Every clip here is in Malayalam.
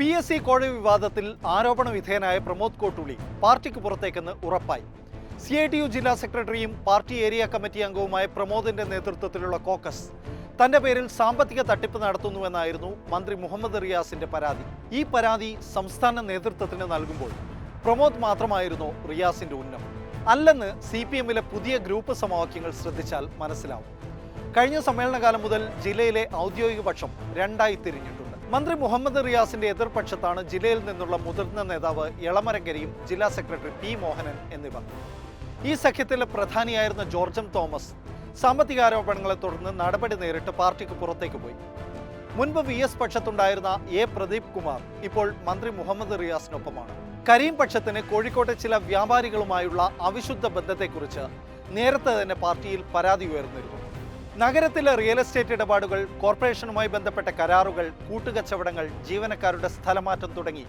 പി എസ് സി കോഴ വിവാദത്തിൽ ആരോപണ വിധേയനായ പ്രമോദ് കോട്ടൂളി പാർട്ടിക്ക് പുറത്തേക്കെന്ന് ഉറപ്പായി. സി ഐ ടി യു ജില്ലാ സെക്രട്ടറിയും പാർട്ടി ഏരിയ കമ്മിറ്റി അംഗവുമായ പ്രമോദിന്റെ നേതൃത്വത്തിലുള്ള കോക്കസ്. തന്റെ പേരിൽ സാമ്പത്തിക തട്ടിപ്പ് നടത്തുന്നുവെന്നായിരുന്നു മന്ത്രി മുഹമ്മദ് റിയാസിന്റെ പരാതി. ഈ പരാതി സംസ്ഥാന നേതൃത്വത്തിന് നൽകുമ്പോൾ പ്രമോദ് മാത്രമായിരുന്നു റിയാസിന്റെ ഉന്നം. അല്ലെന്ന് സി പി എമ്മിലെ പുതിയ ഗ്രൂപ്പ് സമവാക്യങ്ങൾ ശ്രദ്ധിച്ചാൽ മനസ്സിലാവും. കഴിഞ്ഞ സമ്മേളനകാലം മുതൽ ജില്ലയിലെ ഔദ്യോഗിക പക്ഷം രണ്ടായി തിരിഞ്ഞിട്ടുണ്ട് മന്ത്രി മുഹമ്മദ് റിയാസിന്റെ എതിർപക്ഷത്താണ് ജില്ലയിൽ നിന്നുള്ള മുതിർന്ന നേതാവ് എളമരങ്കരിയും ജില്ലാ സെക്രട്ടറി പി മോഹനൻ എന്നിവർ. ഈ സഖ്യത്തിലെ പ്രധാനിയായിരുന്ന ജോർജം തോമസ് സാമ്പത്തിക ആരോപണങ്ങളെ തുടർന്ന് നടപടി നേരിട്ട് പാർട്ടിക്ക് പുറത്തേക്ക് പോയി. മുൻപ് വി എസ് പക്ഷത്തുണ്ടായിരുന്ന എ പ്രദീപ് കുമാർ ഇപ്പോൾ മന്ത്രി മുഹമ്മദ് റിയാസിനൊപ്പമാണ്. കരീം പക്ഷത്തിന് കോഴിക്കോട്ടെ ചില വ്യാപാരികളുമായുള്ള അവിശുദ്ധ ബന്ധത്തെക്കുറിച്ച് നേരത്തെ തന്നെ പാർട്ടിയിൽ പരാതി ഉയർന്നിരുന്നു. നഗരത്തിലെ റിയൽ എസ്റ്റേറ്റ് ഇടപാടുകൾ കോർപ്പറേഷനുമായി ബന്ധപ്പെട്ട കരാറുകൾ കൂട്ടുകച്ചവടങ്ങൾ ജീവനക്കാരുടെ സ്ഥലമാറ്റം തുടങ്ങി.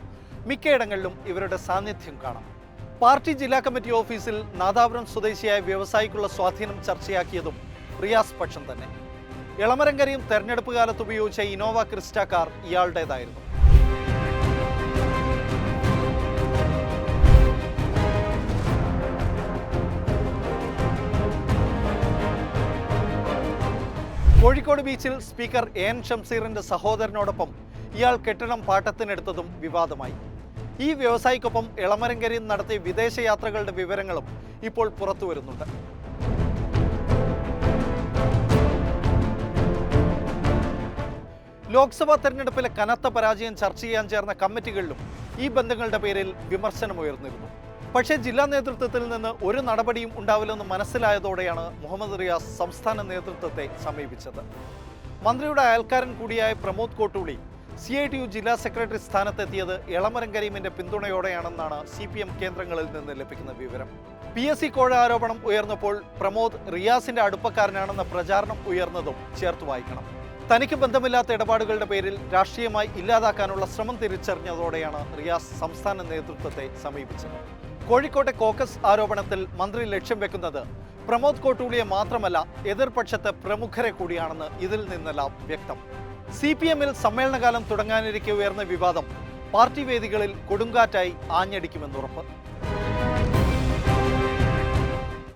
മിക്കയിടങ്ങളിലും ഇവരുടെ സാന്നിധ്യം കാണാം. പാർട്ടി ജില്ലാ കമ്മിറ്റി ഓഫീസിൽ നാദാപുരം സ്വദേശിയായ വ്യവസായിക്കുള്ള സ്വാധീനം ചർച്ചയാക്കിയതും റിയാസ് പക്ഷം തന്നെ. ഇളമരങ്കരയും തെരഞ്ഞെടുപ്പ് കാലത്ത് ഉപയോഗിച്ച ഇനോവ ക്രിസ്റ്റ കാർ ഇയാളുടേതായിരുന്നു. കോഴിക്കോട് ബീച്ചിൽ സ്പീക്കർ എ എൻ ഷംസീറിന്റെ സഹോദരനോടൊപ്പം ഇയാൾ കെട്ടിടം പാട്ടത്തിനെടുത്തതും വിവാദമായി. ഈ വ്യവസായിക്കൊപ്പം ഇളമരങ്കരിയിൽ നടത്തിയ വിദേശയാത്രകളുടെ വിവരങ്ങളും ഇപ്പോൾ പുറത്തു വരുന്നുണ്ട്. ലോക്സഭാ തെരഞ്ഞെടുപ്പിലെ കനത്ത പരാജയം ചർച്ച ചെയ്യാൻ ചേർന്ന കമ്മിറ്റികളിലും ഈ ബന്ധങ്ങളുടെ പേരിൽ വിമർശനമുയർന്നിരുന്നു. പക്ഷേ ജില്ലാ നേതൃത്വത്തിൽ നിന്ന് ഒരു നടപടിയും ഉണ്ടാവില്ലെന്ന് മനസ്സിലായതോടെയാണ് മുഹമ്മദ് റിയാസ് സംസ്ഥാന നേതൃത്വത്തെ സമീപിച്ചത്. മന്ത്രിയുടെ അയൽക്കാരൻ കൂടിയായ Pramod Kottooli C I T U ജില്ലാ സെക്രട്ടറി സ്ഥാനത്തെത്തിയത് എളമരം കരീമിന്റെ പിന്തുണയോടെയാണെന്നാണ് സി പി എം കേന്ദ്രങ്ങളിൽ നിന്ന് ലഭിക്കുന്ന വിവരം. പി എസ് സി കോഴ ആരോപണം ഉയർന്നപ്പോൾ പ്രമോദ് റിയാസിന്റെ അടുപ്പക്കാരനാണെന്ന പ്രചാരണം ഉയർന്നതും ചേർത്ത് വായിക്കണം. തനിക്ക് ബന്ധമില്ലാത്ത ഇടപാടുകളുടെ പേരിൽ രാഷ്ട്രീയമായി ഇല്ലാതാക്കാനുള്ള ശ്രമം തിരിച്ചറിഞ്ഞതോടെയാണ് റിയാസ് സംസ്ഥാന നേതൃത്വത്തെ സമീപിച്ചത്. കോഴിക്കോട്ടെ കോക്കസ് ആരോപണത്തിൽ മന്ത്രി ലക്ഷ്യം വെക്കുന്നത് പ്രമോദ് കോട്ടൂളിയെ മാത്രമല്ല എതിർപക്ഷത്തെ പ്രമുഖരെ കൂടിയാണെന്ന് ഇതിൽ നിന്നെല്ലാം വ്യക്തം. സി പി എമ്മിൽ സമ്മേളനകാലം തുടങ്ങാനിരിക്കെ ഉയർന്ന വിവാദം പാർട്ടി വേദികളിൽ കൊടുങ്കാറ്റായി ആഞ്ഞടിക്കുമെന്നുറപ്പ്.